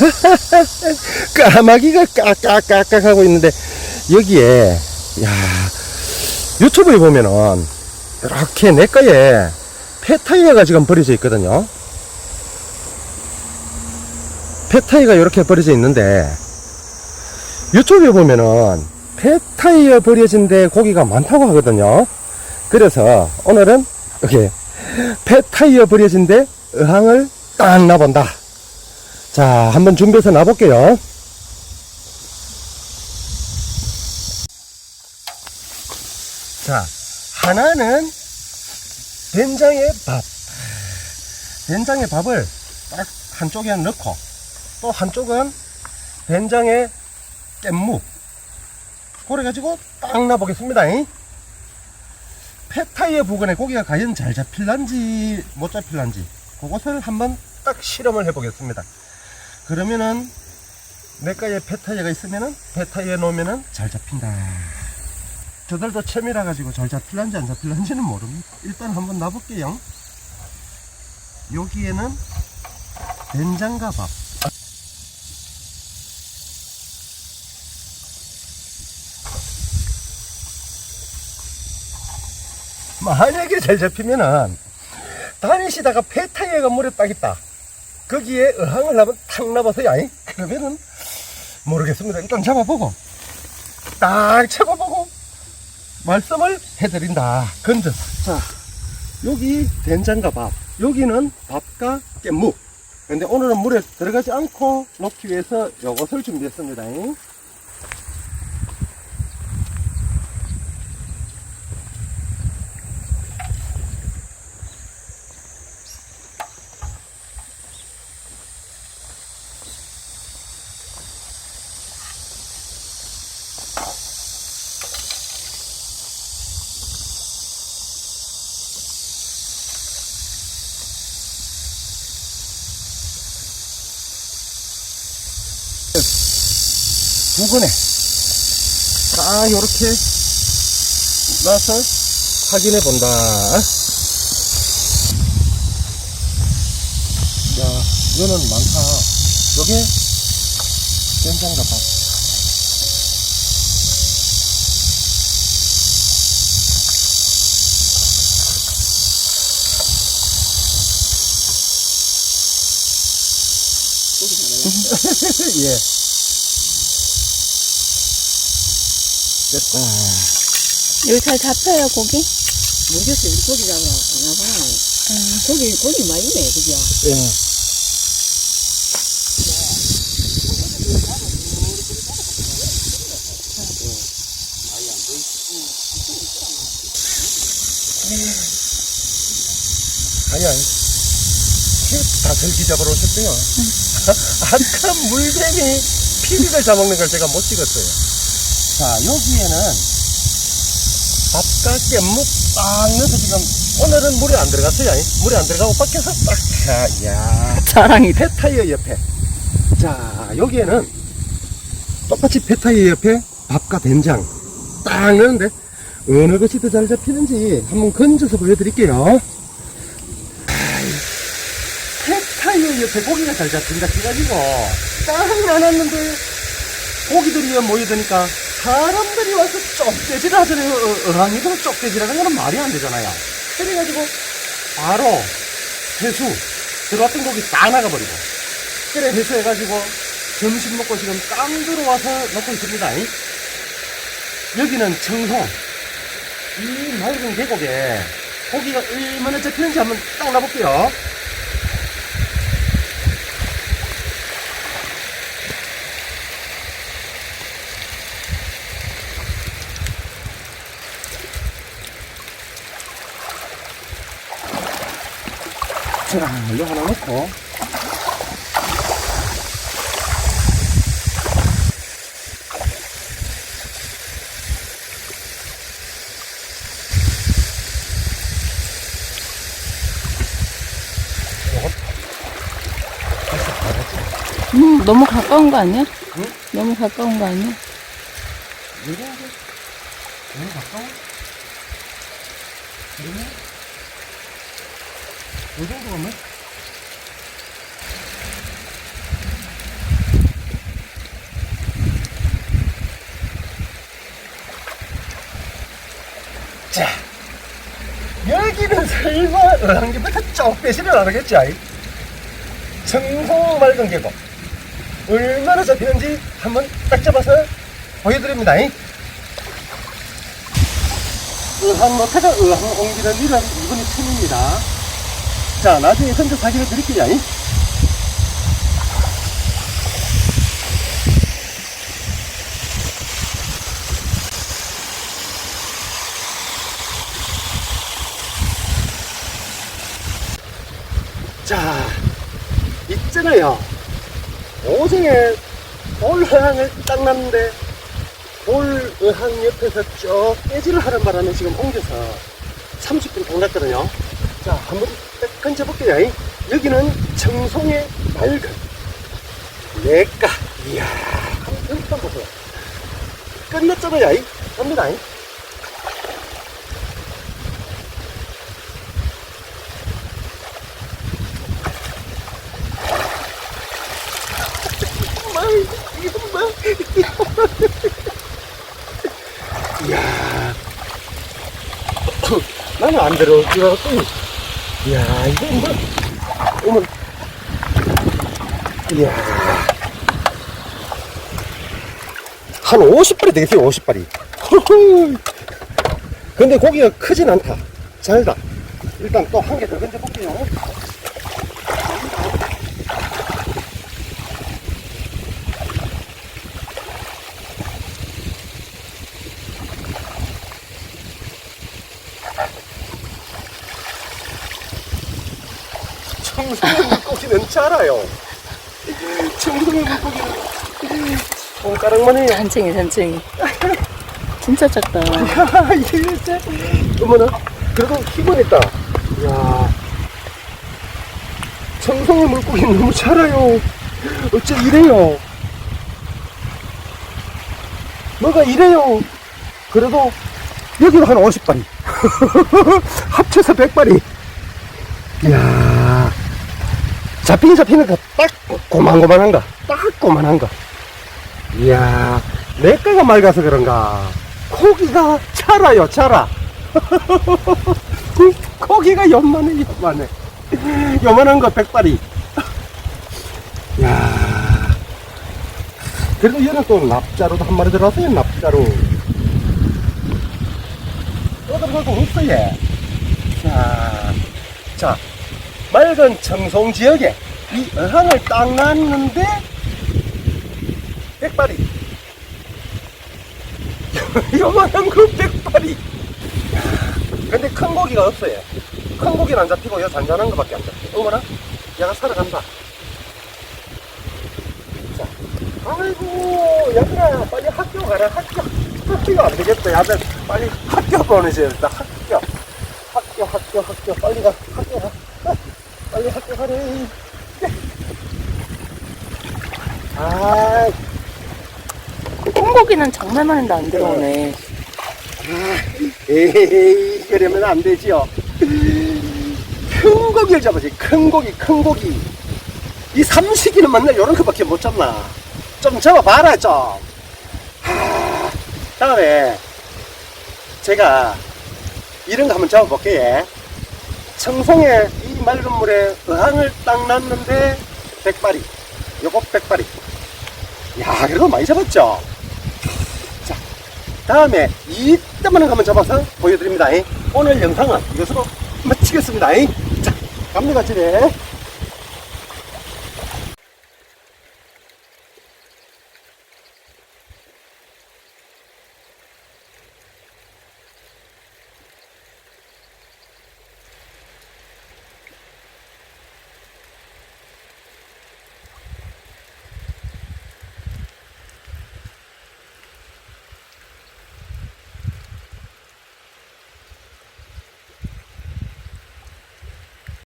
까마귀가 까까까까 하고 있는데 여기에 야 유튜브에 보면은 이렇게 내 거에 폐타이어가 지금 버려져 있거든요. 폐타이어가 이렇게 버려져 있는데 유튜브에 보면은 폐타이어 버려진 데 고기가 많다고 하거든요. 그래서 오늘은 이렇게 폐타이어 버려진 데 의항을 딱 놔본다. 자, 한번 준비해서 놔볼게요. 자, 하나는 된장에 밥. 된장에 밥을 딱 한쪽에 넣고 또 한쪽은 된장에 깻묵. 그래가지고 딱 놔보겠습니다. 잉? 폐타이어 부근에 고기가 과연 잘 잡힐란지 못 잡힐란지 그것을 한번 딱 실험을 해보겠습니다. 그러면은 내과에 폐타이어가 있으면은 폐타이어 놓으면은 잘 잡힌다. 저들도 체미라 가지고 잘 잡힐란지 안 잡힐란지는 모릅니다. 일단 한번 놔볼게요. 여기에는 된장과 밥. 만약에 잘 잡히면은 다니시다가 폐타이어가 물에 딱 있다. 거기에 어항을 한번 탁 놔봐서 야이 그러면은 모르겠습니다. 일단 잡아보고 딱 잡아보고 말씀을 해드린다. 건져. 자 여기 된장과 밥. 여기는 밥과 깻묵. 근데 오늘은 물에 들어가지 않고 놓기 위해서 요것을 준비했습니다. 부근에 딱 요렇게 놔서 확인해 본다. 야, 이거는 많다. 요게 된장과 밥. 예. 됐다. 여기 잘 잡혀요, 고기? 모르겠어요. 우리 고기 잡아. 나봐. 고기, 고기 많이 있네, 그죠? 예. 아니, 아니. 다슬기 잡으러 오셨어요. 아까 물뱀이 피리를 잡먹는 걸 제가 못 찍었어요. 자, 여기에는 밥과 깻묵 딱 넣어서 지금 오늘은 물에 안 들어갔어요. 아니? 물에 안 들어가고 밖에서 딱, 자, 야 자랑이. 폐타이어 옆에. 자, 여기에는 똑같이 폐타이어 옆에 밥과 된장 딱 넣는데 어느 것이 더 잘 잡히는지 한번 건져서 보여드릴게요. 아이, 폐타이어 옆에 고기가 잘 잡힌다 해가지고 딱 놔놨는데 고기들이 모여드니까 사람들이 와서 쪽대질 하잖아요. 어, 어항이들 쪽대질하는 거는 말이 안 되잖아요. 그래가지고 바로 회수 들어왔던 고기 다 나가버리고 그래 회수해가지고 점심 먹고 지금 깡 들어와서 넣고 있습니다. 여기는 청송 이 맑은 계곡에 고기가 얼마나 잡히는지 한번 딱 놔볼게요. 자, 이거 하나 넣고 음, 너무 가까운 거 아니야? 응? 너무 가까운 거 아니야? 너무 가까워? 그러면? 이 정도 가면? 자, 여기는 설마 어랑기부터 쪽 빼시면 안 하겠지, 아이? 청소 맑은 계곡. 얼마나 잡히는지 한번 딱 잡아서 보여드립니다. 이 의한 못해서 을한 옮기는 일은 이분이 틈입니다. 자, 나중에 선조 사진을 드릴게요. 이. 자, 있잖아요. 오징에 돌의항을 딱 놨는데 돌의항 옆에서 쭉 깨지를 하는 바람에 지금 옮겨서 30분 더 갔거든요. 자, 한번 딱 건져볼게요. 이. 여기는 청송의 맑은 내가 이야, 한번 일단 보세요. 끝났잖아요. 이. 갑니다. 이야. 나는 안 들어올 줄 알았더니. 이야, 이거 뭐. 어머. 이야. 한 50발이 되겠어요, 50발이. 근데 고기가 크진 않다. 잘다. 일단 또 한 개 더 건져볼게요. 청송의 물고기는 잘아요. 청송의 물고기는 손가락만 해요. 단층이, 단층이. 진짜 작다. 야, 이게 진짜. 어머나, 그래도 있다. 야 청송의 물고기 너무 잘아요. 어째 이래요? 뭐가 이래요? 그래도 여기도 한 50발이. 합쳐서 100발이. 이야. 잡히긴 잡히는 거, 딱 고만고만한 거. 딱 고만한 거. 이야. 내가가 맑아서 그런가. 고기가 차라요, 차라. 고기가 연만해, 연만해. 요만한 거 백발이. 야 그래도 얘는 또 납자로도 한 마리 들어왔어요, 납자로. 또 들어가고 없어, 얘. 자, 자, 맑은 청송 지역에 이 어항을 딱 놨는데, 백발이. 요만한 거 백발이. 근데 큰 고기가 없어요. 큰 고기는 안 잡히고 요 잔잔한 거밖에 안 잡혀. 어머나, 얘가 살아간다. 자, 아이고, 얘들아, 빨리 학교 가라, 학교. 학교가 안 되겠다, 야들. 빨리 학교 보내줘야 겠다 학교. 학교, 학교, 학교. 빨리 가, 학교 가. 아. 아, 콩고기는 정말 많은데 안 들어오네. 에이, 그러면 안 되지요. 큰 고기를 잡아야지. 큰 고기, 큰 고기. 이 삼식이는 맨날 요런 거밖에 못 잡나. 좀 잡아봐라, 좀. 하, 다음에 제가 이런 거 한번 잡아볼게요. 청송에 이 맑은 물에 어항을 딱 놨는데 백발이. 요거 백발이. 야, 그래도 많이 잡았죠? 자, 다음에 거 한번 잡아서 보여드립니다. 오늘 영상은 이것으로 마치겠습니다. 자, 갑니다, 집에.